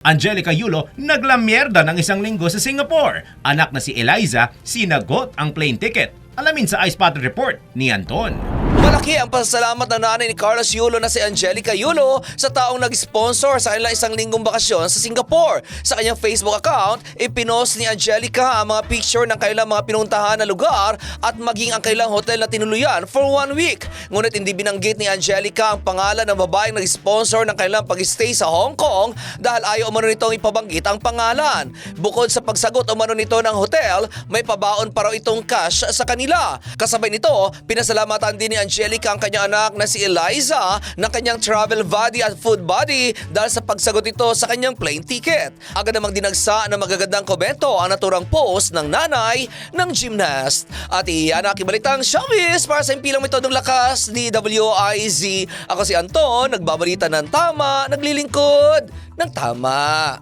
Angelica Yulo naglamyerda ng isang linggo sa Singapore. Anak na si Eliza, sinagot ang plane ticket. Alamin sa iSpot Report ni Anton. Malaki ang pasalamat ng nanay ni Carlos Yulo na si Angelica Yulo sa taong nag-sponsor sa kanilang isang linggong bakasyon sa Singapore. Sa kanyang Facebook account, ipinost ni Angelica ang mga picture ng kanilang mga pinuntahan na lugar at maging ang kanilang hotel na tinuluyan for one week. Ngunit hindi binanggit ni Angelica ang pangalan ng babaeng nag-sponsor ng kanilang pag-stay sa Hong Kong dahil ayaw umano nitong ipabanggit ang pangalan. Bukod sa pagsagot umano nito ng hotel, may pabaon pa raw itong cash sa kanila. Kasabay nito, pinasalamatan din ni Angelica ang kanyang anak na si Eliza ng kanyang travel buddy at food buddy dahil sa pagsagot nito sa kanyang plane ticket. Agad namang dinagsa ng magagandang komento ang naturang post ng nanay ng gymnast. At iyan ang kibalitang showbiz para sa impilang metodong lakas ni WIZ. Ako si Anton, nagbabalita ng tama, naglilingkod ng tama.